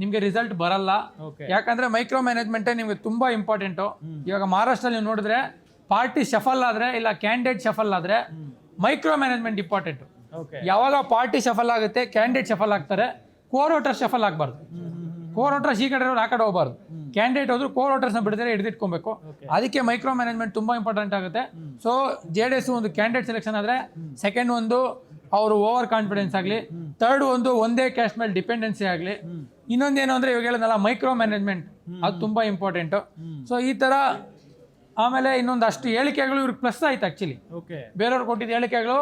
ನಿಮ್ಗೆ ರಿಸಲ್ಟ್ ಬರಲ್ಲ. ಯಾಕಂದ್ರೆ ಮೈಕ್ರೋ ಮ್ಯಾನೇಜ್ಮೆಂಟ್ ನಿಮಗೆ ತುಂಬಾ ಇಂಪಾರ್ಟೆಂಟು ಇವಾಗ ಮಹಾರಾಷ್ಟ್ರಲ್ಲಿ ನೀವು ನೋಡಿದ್ರೆ ಪಾರ್ಟಿ ಶಫಲ್ ಆದ್ರೆ ಇಲ್ಲ ಕ್ಯಾಂಡಿಡೇಟ್ ಶಫಲ್ ಆದ್ರೆ ಮೈಕ್ರೋ ಮ್ಯಾನೇಜ್ಮೆಂಟ್ ಇಂಪಾರ್ಟೆಂಟ್ ಯಾವಾಗ ಪಾರ್ಟಿ ಶಫಲ್ ಆಗುತ್ತೆ ಕ್ಯಾಂಡಿಡೇಟ್ ಶಫಲ್ ಆಗ್ತಾರೆ ಕೋರ್ ವೋಟರ್ ಶಫಲ್ ಆಗಬಾರ್ದು. ಕೋರ್ ವೋಟರ್ಸ್ ಈ ಕಡೆ ಆ ಕಡೆ ಹೋಗಬಾರ್ದು. ಕ್ಯಾಂಡಿಡೇಟ್ ಹೋದ್ರು ಕೋರ್ ವೋಟರ್ಸ್ನ ಬಿಡಿದ್ರೆ ಹಿಡಿದಿಟ್ಕೊಬೇಕು ಅದಕ್ಕೆ ಮೈಕ್ರೋ ಮ್ಯಾನೇಜ್ಮೆಂಟ್ ತುಂಬಾ ಇಂಪಾರ್ಟೆಂಟ್ ಆಗುತ್ತೆ. ಸೊ ಜೆ ಡಿ ಎಸ್ ಒಂದು ಕ್ಯಾಂಡಿಡೇಟ್ ಸೆಲೆಕ್ಷನ್ ಆದ್ರೆ ಸೆಕೆಂಡ್ ಒಂದು ಅವರು ಓವರ್ ಕಾನ್ಫಿಡೆನ್ಸ್ ಆಗಲಿ ಥರ್ಡ್ ಒಂದು ಒಂದೇ ಕ್ಯಾಸ್ಟ್ ಮೇಲೆ ಡಿಪೆಂಡೆನ್ಸಿ ಆಗಲಿ ಇನ್ನೊಂದೇನು ಅಂದರೆ ಇವಾಗ ಹೇಳಿದ್ನಲ್ಲ ಮೈಕ್ರೋ ಮ್ಯಾನೇಜ್ಮೆಂಟ್ ಅದು ತುಂಬ ಇಂಪಾರ್ಟೆಂಟು ಸೊ ಈ ಥರ ಆಮೇಲೆ ಇನ್ನೊಂದಷ್ಟು ಹೇಳಿಕೆಗಳು ಇವ್ರಿಗೆ ಪ್ಲಸ್ ಆಯ್ತು ಆಕ್ಚುಲಿ ಓಕೆ ಬೇರೆಯವ್ರು ಕೊಟ್ಟಿದ್ದ ಹೇಳಿಕೆಗಳು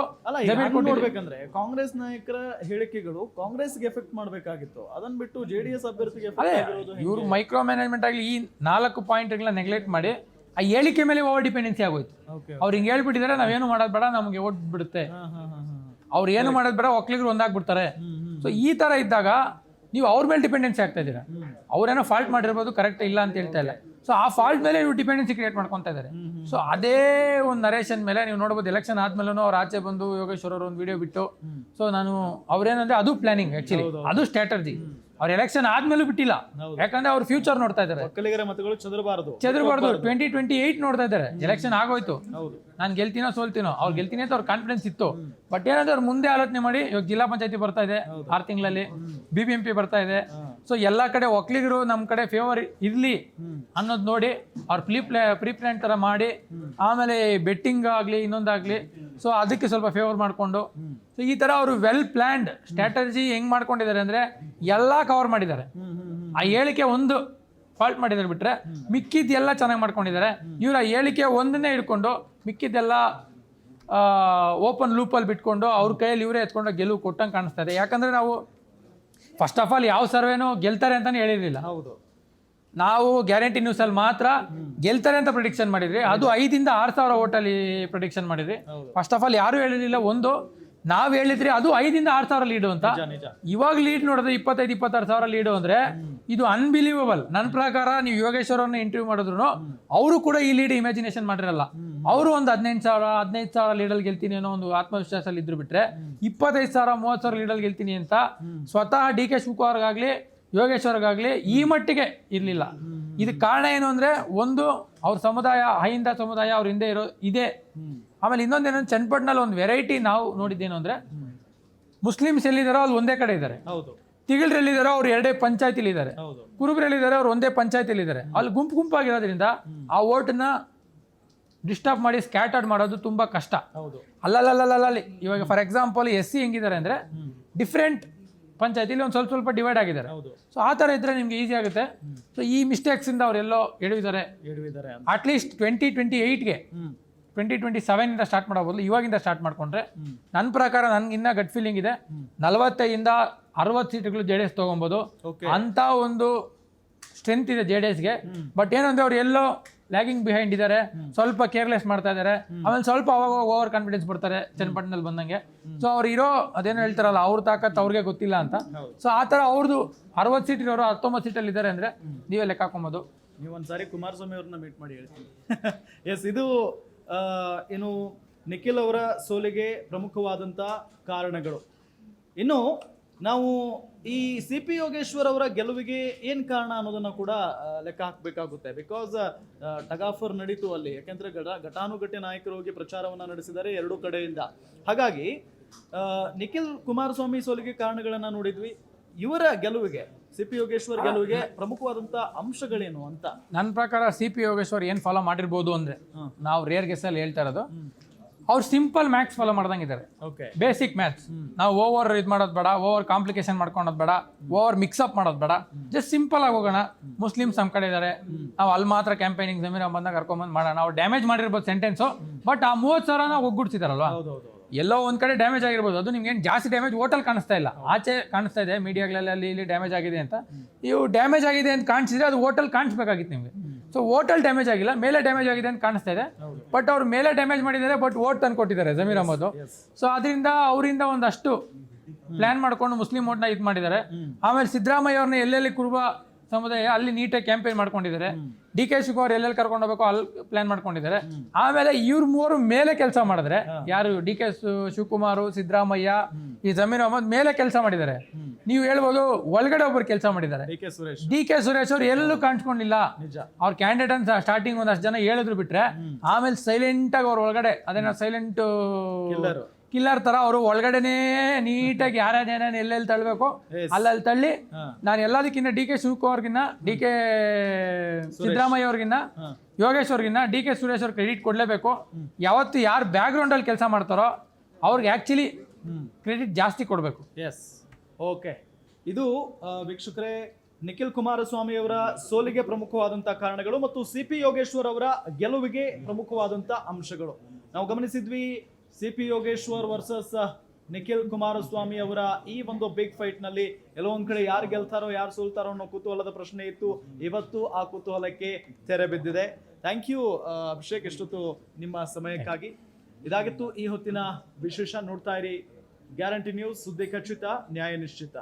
ನೋಡ್ಬೇಕಂದ್ರೆ ಕಾಂಗ್ರೆಸ್ ನಾಯಕರ ಹೇಳಿಕೆಗಳು ಕಾಂಗ್ರೆಸ್ಗೆ ಎಫೆಕ್ಟ್ ಮಾಡಬೇಕಾಗಿತ್ತು. ಅದನ್ನ ಬಿಟ್ಟು ಜೆಡಿಎಸ್ ಅಭ್ಯರ್ಥಿಗೆ ಎಸ್ ಅಭ್ಯರ್ಥಿಗೆ ಹೆಂಗೆ? ಇವರು ಮೈಕ್ರೋ ಮ್ಯಾನೇಜ್ಮೆಂಟ್ ಆಗಲಿ ಈ ನಾಲ್ಕು ಪಾಯಿಂಟ್ಗಳನ್ನ ನೆಗ್ಲೆಕ್ಟ್ ಮಾಡಿ ಆ ಹೇಳಿಕೆ ಮೇಲೆ ಓವರ್ ಡಿಪೆಂಡೆನ್ಸಿ ಆಗೋಯ್ತು. ಅವ್ರು ಹಿಂಗೆ ಹೇಳ್ಬಿಟ್ಟಿದ್ದಾರೆ ನಾವೇನು ಮಾಡೋದು ಬೇಡ ನಮಗೆ ಓಟ್ ಬಿಡುತ್ತೆ. ಅವ್ರು ಏನು ಮಾಡೋದು ಬೇಡ ಒಕ್ಲಿಗರು ಒಂದಾಗ್ಬಿಡ್ತಾರೆ. ಸೊ ಈ ಥರ ಇದ್ದಾಗ ನೀವು ಅವ್ರ ಮೇಲೆ ಡಿಪೆಂಡೆನ್ಸಿ ಆಗ್ತಾ ಇದ್ದೀರಾ? ಅವ್ರೇನೋ ಫಾಲ್ಟ್ ಮಾಡಿರ್ಬೋದು ಕರೆಕ್ಟ್ ಇಲ್ಲ ಅಂತ ಹೇಳ್ತಾ ಇಲ್ಲ. ಸೊ ಆ ಫಾಲ್ಟ್ ಮೇಲೆ ನೀವು ಡಿಪೆಂಡೆನ್ಸಿ ಕ್ರಿಯೇಟ್ ಮಾಡ್ಕೊತಾ ಇದ್ದಾರೆ ಸೊ ಅದೇ ಒಂದು ನರೇಷನ್ ಮೇಲೆ ನೀವು ನೋಡ್ಬೋದು ಎಲೆಕ್ಷನ್ ಆದ್ಮೇಲೂ ಅವ್ರು ಆಚೆ ಬಂದು ಯೋಗೇಶ್ವರ್ ಅವರು ಒಂದು ವಿಡಿಯೋ ಬಿಟ್ಟು ಸೊ ನಾನು ಅವ್ರೇನಂದ್ರೆ ಅದು ಪ್ಲಾನಿಂಗ್ ಆಕ್ಚುಲಿ ಅದು ಸ್ಟ್ರಾಟರ್ಜಿ ಅವ್ರ ಎಲೆಕ್ಷನ್ ಆದ್ಮೇಲೂ ಬಿಟ್ಟಿಲ್ಲ. ಯಾಕಂದ್ರೆ ಅವ್ರ ಫ್ಯೂಚರ್ ನೋಡ್ತಾ ಇದ್ದಾರೆ ಮತಗಳು ಚದರಬಾರದು. ಚೆದರ್ಬಾರ್ದು. ಟ್ವೆಂಟಿ ಟ್ವೆಂಟಿ ಏಟ್ ನೋಡ್ತಾ ಇದ್ದಾರೆ ಎಲೆಕ್ಷನ್ ಆಗೋಯ್ತು. ನಾನು ಗೆಲ್ತೀನೋ ಸೋಲ್ತೀನೋ ಅವ್ರು ಗೆಲ್ತೀನಿ ಅಂತ ಅವ್ರ ಕಾನ್ಫಿಡೆನ್ಸ್ ಇತ್ತು. ಬಟ್ ಏನಂದ್ರೆ ಅವ್ರು ಮುಂದೆ ಆಲೋಚನೆ ಮಾಡಿ ಇವಾಗ ಜಿಲ್ಲಾ ಪಂಚಾಯತಿ ಬರ್ತಾ ಇದೆ ಆರು ತಿಂಗಳಲ್ಲಿ. ಬಿ ಬಿ ಎಂ ಪಿ ಬರ್ತಾ ಇದೆ. ಸೊ ಎಲ್ಲ ಕಡೆ ಒಕ್ಲಿಗರು ನಮ್ಮ ಕಡೆ ಫೇವರ್ ಇರಲಿ ಅನ್ನೋದು ನೋಡಿ ಅವ್ರು ಪ್ಲೀ ಪ್ಲೇ ಪ್ರೀ ಪ್ಲ್ಯಾನ್ ಥರ ಮಾಡಿ ಆಮೇಲೆ ಬೆಟ್ಟಿಂಗ್ ಆಗಲಿ ಇನ್ನೊಂದಾಗಲಿ. ಸೊ ಅದಕ್ಕೆ ಸ್ವಲ್ಪ ಫೇವರ್ ಮಾಡಿಕೊಂಡು ಸೊ ಈ ಥರ ಅವರು ವೆಲ್ ಪ್ಲ್ಯಾಂಡ್ ಸ್ಟ್ರಾಟಜಿ ಹೆಂಗ್ ಮಾಡ್ಕೊಂಡಿದ್ದಾರೆ ಅಂದರೆ ಎಲ್ಲ ಕವರ್ ಮಾಡಿದ್ದಾರೆ. ಆ ಹೇಳಿಕೆ ಒಂದು ಫಾಲ್ಟ್ ಮಾಡಿದ್ದಾರೆ ಬಿಟ್ರೆ ಮಿಕ್ಕಿದ್ದೆಲ್ಲ ಚೆನ್ನಾಗಿ ಮಾಡ್ಕೊಂಡಿದ್ದಾರೆ. ಇವರ ಆ ಹೇಳಿಕೆ ಒಂದನ್ನೇ ಹಿಡ್ಕೊಂಡು ಮಿಕ್ಕಿದ್ದೆಲ್ಲ ಓಪನ್ ಲೂಪಲ್ಲಿ ಬಿಟ್ಕೊಂಡು ಅವ್ರ ಕೈಯಲ್ಲಿ ಇವರೇ ಎತ್ಕೊಂಡು ಗೆಲುವು ಕೊಟ್ಟಂಗೆ ಕಾಣಿಸ್ತಾ ಇದೆ. ಯಾಕಂದರೆ ನಾವು ಫಸ್ಟ್ ಆಫ್ ಆಲ್ ಯಾವ ಸರ್ವೇನೂ ಗೆಲ್ತಾರೆ ಅಂತಲೇ ಹೇಳಿರಲಿಲ್ಲ. ಹೌದು. ನಾವು ಗ್ಯಾರಂಟಿ ನ್ಯೂಸಲ್ಲಿ ಮಾತ್ರ ಗೆಲ್ತಾರೆ ಅಂತ ಪ್ರಿಡಿಕ್ಷನ್ ಮಾಡಿದ್ರಿ ಅದು ಐದಿಂದ ಆರು ಸಾವಿರ ಓಟಲ್ಲಿ ಪ್ರಿಡಿಕ್ಷನ್ ಮಾಡಿದ್ರಿ ಫಸ್ಟ್ ಆಫ್ ಆಲ್ ಯಾರೂ ಹೇಳಿರಲಿಲ್ಲ. ಒಂದು ನಾವು ಹೇಳಿದ್ರೆ ಅದು ಐದಿಂದ ಆರು ಸಾವಿರ ಲೀಡು ಅಂತ. ಇವಾಗ ಲೀಡ್ ನೋಡಿದ್ರೆ ಇಪ್ಪತ್ತೈದು ಇಪ್ಪತ್ತಾರು ಸಾವಿರ ಲೀಡು ಅಂದ್ರೆ ಇದು ಅನ್ಬಿಲೀವಬಲ್ ನನ್ನ ಪ್ರಕಾರ ನೀವು ಯೋಗೇಶ್ವರ್ ಅವ್ರನ್ನ ಇಂಟರ್ವ್ಯೂ ಮಾಡಿದ್ರು ಅವರು ಕೂಡ ಈ ಲೀಡ್ ಇಮ್ಯಾಜಿನೇಷನ್ ಮಾಡಿರಲ್ಲ. ಅವರು ಒಂದು ಹದಿನೈದು ಸಾವಿರ ಹದಿನೈದು ಸಾವಿರ ಲೀಡಲ್ಲಿ ಗೆಲ್ತೀನಿ ಅನ್ನೋ ಒಂದು ಆತ್ಮವಿಶ್ವಾಸದಲ್ಲಿ ಇದ್ರು ಬಿಟ್ರೆ ಇಪ್ಪತ್ತೈದು ಸಾವಿರ ಮೂವತ್ತು ಸಾವಿರ ಲೀಡಲ್ಲಿ ಗೆಲ್ತೀನಿ ಅಂತ ಸ್ವತಃ ಡಿ ಕೆ ಶಿವಕುಮಾರ್ಗಾಗ್ಲಿ ಯೋಗೇಶ್ವರ್ಗಾಗ್ಲಿ ಈ ಮಟ್ಟಿಗೆ ಇರಲಿಲ್ಲ. ಇದಕ್ಕೆ ಕಾರಣ ಏನು ಅಂದರೆ ಒಂದು ಅವ್ರ ಸಮುದಾಯ ಅಹಿಂದ ಸಮುದಾಯ ಅವ್ರ ಹಿಂದೆ ಇರೋ ಇದೆ. ಆಮೇಲೆ ಇನ್ನೊಂದೇನೋ ಚನ್ನಪಟ್ಟಣಲ್ಲಿ ಒಂದು ವೆರೈಟಿ ನಾವು ನೋಡಿದ್ದೇನು ಅಂದರೆ ಮುಸ್ಲಿಮ್ಸ್ ಎಲ್ಲಿದ್ದಾರೋ ಅಲ್ಲಿ ಒಂದೇ ಕಡೆ ಇದ್ದಾರೆ. ಹೌದು. ತಿಗಳರು ಎಲ್ಲಿದ್ದಾರೋ ಅವ್ರು ಎರಡೇ ಪಂಚಾಯತಿಲಿ ಇದ್ದಾರೆ. ಕುರುಬರು ಎಲ್ಲಿದ್ದಾರೆ ಅವ್ರು ಒಂದೇ ಪಂಚಾಯತಿಲಿ ಇದ್ದಾರೆ. ಅಲ್ಲಿ ಗುಂಪು ಗುಂಪಾಗಿರೋದ್ರಿಂದ ಆ ಓಟನ್ನ ಡಿಸ್ಟರ್ಬ್ ಮಾಡಿ ಸ್ಕ್ಯಾಟರ್ಡ್ ಮಾಡೋದು ತುಂಬ ಕಷ್ಟ. ಅಲ್ಲಲ್ಲಲ್ಲಲ್ಲಿ ಇವಾಗ ಫಾರ್ ಎಕ್ಸಾಂಪಲ್ ಎಸ್ ಸಿ ಹೆಂಗಿದ್ದಾರೆ ಅಂದರೆ ಡಿಫ್ರೆಂಟ್ ಪಂಚಾಯತಿಲಿ ಒಂದು ಸ್ವಲ್ಪ ಸ್ವಲ್ಪ ಡಿವೈಡ್ ಆಗಿದ್ದಾರೆ. ಸೊ ಆ ಥರ ಇದ್ರೆ ನಿಮಗೆ ಈಸಿ ಆಗುತ್ತೆ. ಸೊ ಈ ಮಿಸ್ಟೇಕ್ಸಿಂದ ಅವರೆಲ್ಲೋ ಎಡವಿದ್ದಾರೆ. ಎಡವಿದ್ದಾರೆ ಅಟ್ಲೀಸ್ಟ್ ಟ್ವೆಂಟಿ ಟ್ವೆಂಟಿ ಏಯ್ಟ್ಗೆ ಟ್ವೆಂಟಿ ಟ್ವೆಂಟಿ ಸೆವೆನಿಂದ ಸ್ಟಾರ್ಟ್ ಮಾಡಬಹುದು ಇವಾಗಿಂದ ಸ್ಟಾರ್ಟ್ ಮಾಡ್ಕೊಂಡ್ರೆ ನನ್ನ ಪ್ರಕಾರ ನನ್ಗಿನ್ನ ಗಟ್ ಫೀಲಿಂಗ್ ಇದೆ. ನಲವತ್ತೈದಿಂದ ಅರವತ್ತು ಸೀಟ್ಗಳು ಜೆ ಡಿ ಎಸ್ ತೊಗೊಬೋದು. ಅಂಥ ಅಂತ ಒಂದು ಸ್ಟ್ರೆಂತ್ ಇದೆ ಜೆ ಡಿ ಎಸ್ಗೆ ಬಟ್ ಏನಂದ್ರೆ ಅವ್ರು ಎಲ್ಲೋ ಲ್ಯಾಗಿಂಗ್ ಬಿಹೈಂಡ್ ಇದ್ದಾರೆ ಸ್ವಲ್ಪ ಕೇರ್ಲೆಸ್ ಮಾಡ್ತಾ ಇದ್ದಾರೆ ಆಮೇಲೆ ಸ್ವಲ್ಪ ಅವಾಗ ಓವರ್ ಕಾನ್ಫಿಡೆನ್ಸ್ ಬರ್ತಾರೆ ಚನ್ನಪಟ್ಟಣದಲ್ಲಿ ಬಂದಂಗೆ. ಸೊ ಅವ್ರು ಇರೋ ಅದೇನೋ ಹೇಳ್ತಾರಲ್ಲ ಅವ್ರ ತಾಕತ್ ಅವ್ರಿಗೆ ಗೊತ್ತಿಲ್ಲ ಅಂತ. ಸೊ ಆ ಥರ ಅವ್ರದ್ದು ಅರವತ್ತು ಸೀಟ್ ಇರೋರು ಹತ್ತೊಂಬತ್ತು ಸೀಟಲ್ಲಿ ಇದ್ದಾರೆ ಅಂದರೆ ನೀವೇ ಲೆಕ್ಕ ಹಾಕೊಂಬೋದು ನೀವು ಒಂದ್ಸಾರಿ ಕುಮಾರಸ್ವಾಮಿ ಅವ್ರನ್ನ ಮೀಟ್ ಮಾಡಿ ಹೇಳ್ತೀನಿ. ಎಸ್ ಇದು ಏನು ನಿಖಿಲ್ ಅವರ ಸೋಲಿಗೆ ಪ್ರಮುಖವಾದಂಥ ಕಾರಣಗಳು. ಇನ್ನು ನಾವು ಈ ಸಿ ಪಿ ಯೋಗೇಶ್ವರ್ ಅವರ ಗೆಲುವಿಗೆ ಏನು ಕಾರಣ ಅನ್ನೋದನ್ನ ಕೂಡ ಲೆಕ್ಕ ಹಾಕಬೇಕಾಗುತ್ತೆ. ಬಿಕಾಸ್ ಟಗಾಫರ್ ನಡೀತು ಅಲ್ಲಿ. ಯಾಕೆಂದ್ರೆ ಘಟ ಘಟಾನುಘಟಿ ನಾಯಕರು ಹೋಗಿ ಪ್ರಚಾರವನ್ನ ನಡೆಸಿದ್ದಾರೆ ಎರಡೂ ಕಡೆಯಿಂದ. ಹಾಗಾಗಿ ನಿಖಿಲ್ ಕುಮಾರಸ್ವಾಮಿ ಸೋಲಿಗೆ ಕಾರಣಗಳನ್ನ ನೋಡಿದ್ವಿ. ಇವರ ಗೆಲುವಿಗೆ ಸಿ ಪಿ ಯೋಗೇಶ್ವರ್ ಗೆಲುವಿಗೆ ಪ್ರಮುಖವಾದಂಥ ಅಂಶಗಳೇನು ಅಂತ? ನನ್ನ ಪ್ರಕಾರ ಸಿ ಪಿ ಯೋಗೇಶ್ವರ್ ಏನು ಫಾಲೋ ಮಾಡಿರ್ಬೋದು ಅಂದರೆ ನಾವು ರೇರ್ ಗೆಸ್ಸಲ್ಲಿ ಹೇಳ್ತಾ ಇರೋದು. ಅವ್ರು ಸಿಂಪಲ್ ಮ್ಯಾಥ್ಸ್ ಫಾಲೋ ಮಾಡ್ದಂಗಿದ್ದಾರೆ ಓಕೆ ಬೇಸಿಕ್ ಮ್ಯಾಥ್ಸ್ ನಾವು ಓವರ್ ಇದು ಮಾಡೋದು ಬೇಡ ಓವರ್ ಕಾಂಪ್ಲಿಕೇಶನ್ ಮಾಡ್ಕೊಳೋದು ಬೇಡ ಓವರ್ ಮಿಕ್ಸಪ್ ಮಾಡೋದು ಬೇಡ. ಜಸ್ಟ್ ಸಿಂಪಲ್ ಆಗಿ ಹೋಗೋಣ. ಮುಸ್ಲಿಮ್ಸ್ ನಮ್ಮ ಕಡೆ ಇದ್ದಾರೆ ನಾವು ಅಲ್ಲಿ ಮಾತ್ರ ಕ್ಯಾಂಪೇನಿಂಗ್ ಜಮೀನು ಬಂದಾಗ ಕರ್ಕೊಂಬಂದು ಮಾಡೋಣ. ನಾವು ಡ್ಯಾಮೇಜ್ ಮಾಡಿರ್ಬೋದು ಸೆಂಟೆನ್ಸು ಬಟ್ ಆ ಮೂವತ್ತು ಸಾವಿರನ ಒಗ್ಗೂಡ್ಸಿದಾರಲ್ವಾ? ಎಲ್ಲೋ ಒಂದು ಕಡೆ ಡ್ಯಾಮೇಜ್ ಆಗಿರ್ಬೋದು. ಅದು ನಿಮ್ಗೇನು ಏನು ಜಾಸ್ತಿ ಡ್ಯಾಮೇಜ್ ಹೋಟೆಲ್ ಕಾಣಿಸ್ತಾ ಇಲ್ಲ. ಆಚೆ ಕಾಣಿಸ್ತಾ ಇದೆ ಮೀಡಿಯಾಗಳಲ್ಲಿ ಅಲ್ಲಿ ಇಲ್ಲಿ ಡ್ಯಾಮೇಜ್ ಆಗಿದೆ ಅಂತ. ಇವು ಡ್ಯಾಮೇಜ್ ಆಗಿದೆ ಅಂತ ಕಾಣಿಸಿದ್ರೆ ಅದು ಹೋಟೆಲ್ ಕಾಣಿಸ್ಬೇಕಾಗಿತ್ತು ನಿಮಗೆ. ಸೊ ಹೋಟೆಲ್ ಡ್ಯಾಮೇಜ್ ಆಗಿಲ್ಲ ಮೇಲೆ ಡ್ಯಾಮೇಜ್ ಆಗಿದೆ ಅಂತ ಕಾಣಿಸ್ತಾ ಇದೆ. ಬಟ್ ಅವ್ರ ಮೇಲೆ ಡ್ಯಾಮೇಜ್ ಮಾಡಿದ್ದಾರೆ ಬಟ್ ಓಟ್ ತಂದು ಕೊಟ್ಟಿದ್ದಾರೆ ಜಮೀರ್ ಅಹಮದ್ ಸೊ ಅದರಿಂದ ಅವರಿಂದ ಒಂದಷ್ಟು ಪ್ಲಾನ್ ಮಾಡ್ಕೊಂಡು ಮುಸ್ಲಿಂ ಓಟ್ನ ಇದು ಮಾಡಿದ್ದಾರೆ. ಆಮೇಲೆ ಸಿದ್ದರಾಮಯ್ಯ ಅವ್ರನ್ನ ಎಲ್ಲೆಲ್ಲಿ ಕುರುಬ ಸಮುದಾಯ ಅಲ್ಲಿ ನೀಟಾಗಿ ಕ್ಯಾಂಪೇನ್ ಮಾಡ್ಕೊಂಡಿದ್ದಾರೆ. ಡಿ ಕೆ ಶಿವಕುಮಾರ್ ಎಲ್ಲೆಲ್ಲಿ ಕರ್ಕೊಂಡು ಹೋಗ್ಬೇಕು ಅಲ್ಲಿ ಪ್ಲಾನ್ ಮಾಡ್ಕೊಂಡಿದ್ದಾರೆ. ಆಮೇಲೆ ಇವ್ರ ಮೂವರು ಮೇಲೆ ಕೆಲಸ ಮಾಡಿದ್ರೆ ಯಾರು ಡಿ ಕೆ ಶಿವಕುಮಾರ್ ಸಿದ್ದರಾಮಯ್ಯ ಈ ಜಮೀನು ಅಹಮದ್ ಮೇಲೆ ಕೆಲಸ ಮಾಡಿದ್ದಾರೆ. ನೀವು ಹೇಳ್ಬೋದು ಒಳಗಡೆ ಒಬ್ಬರು ಕೆಲಸ ಮಾಡಿದ್ದಾರೆ. D K Suresh. ಅವ್ರು ಎಲ್ಲೂ ಕಾಣಿಸ್ಕೊಂಡಿಲ್ಲ. ಅವ್ರ ಕ್ಯಾಂಡಿಡೇಟ್ ಅಂತ ಸ್ಟಾರ್ಟಿಂಗ್ ಒಂದಷ್ಟು ಜನ ಹೇಳಿದ್ರು ಬಿಟ್ರೆ ಆಮೇಲೆ ಸೈಲೆಂಟ್ ಆಗಿ ಅವ್ರ ಒಳಗಡೆ ಅದೇನೋ ಸೈಲೆಂಟ್ ಕಿಲ್ಲರು ತರ ಅವರು ಒಳಗಡೆನೆ ನೀಟಾಗಿ ಯಾರ್ಯಾರೇನೇನು ಎಲ್ಲೆಲ್ಲಿ ತಳ್ಳಬೇಕು. ಅಲ್ಲಲ್ಲಿ ತಳ್ಳಿ. ನಾನು ಎಲ್ಲದಕ್ಕಿಂತ ಡಿ ಕೆ ಶಿವಕುಮಾರ್ಗಿನ್ನ ಡಿ ಕೆ ಸಿದ್ದರಾಮಯ್ಯ ಅವ್ರಿಗಿನ್ನ. ಯೋಗೇಶ್ ಅವ್ರಿಗಿನ್ನ ಡಿ ಕೆ ಸುರೇಶ್ ಅವ್ರ ಕ್ರೆಡಿಟ್ ಕೊಡಲೇಬೇಕು. ಯಾವತ್ತು ಯಾರು ಬ್ಯಾಕ್ಗ್ರೌಂಡಲ್ಲಿ ಕೆಲಸ ಮಾಡ್ತಾರೋ ಅವ್ರಿಗೆ ಆ್ಯಕ್ಚುಲಿ ಕ್ರೆಡಿಟ್ ಜಾಸ್ತಿ ಕೊಡಬೇಕು. ಎಸ್ ಓಕೆ ಇದು ವೀಕ್ಷಕರೇ ನಿಖಿಲ್ ಕುಮಾರಸ್ವಾಮಿ ಅವರ ಸೋಲಿಗೆ ಪ್ರಮುಖವಾದಂಥ ಕಾರಣಗಳು ಮತ್ತು ಸಿ ಪಿ ಯೋಗೇಶ್ವರ್ ಅವರ ಗೆಲುವಿಗೆ ಪ್ರಮುಖವಾದಂಥ ಅಂಶಗಳು. ನಾವು ಗಮನಿಸಿದ್ವಿ C P Yogeshwar versus Nikhil Kumaraswamy ಅವರ ಈ ಒಂದು ಬಿಗ್ ಫೈಟ್ನಲ್ಲಿ ಒಂದ್ ಕಡೆ ಯಾರು ಗೆಲ್ತಾರೋ, ಯಾರು ಸೋಲ್ತಾರೋ ಅನ್ನೋ ಕುತೂಹಲದ ಪ್ರಶ್ನೆ ಇತ್ತು. ಇವತ್ತು ಆ ಕುತೂಹಲಕ್ಕೆ ತೆರೆ ಬಿದ್ದಿದೆ. ಥ್ಯಾಂಕ್ ಯು ಅಭಿಷೇಕ್ ಎಷ್ಟೊತ್ತು ನಿಮ್ಮ ಸಮಯಕ್ಕಾಗಿ. ಇದಾಗಿತ್ತು ಈ ಹೊತ್ತಿನ ವಿಶೇಷ ನೋಡ್ತಾ ಇರಿ. ಗ್ಯಾರಂಟಿ ನ್ಯೂಸ್, ಸುದ್ದಿ ಖಚಿತ, ನ್ಯಾಯ ನಿಶ್ಚಿತ.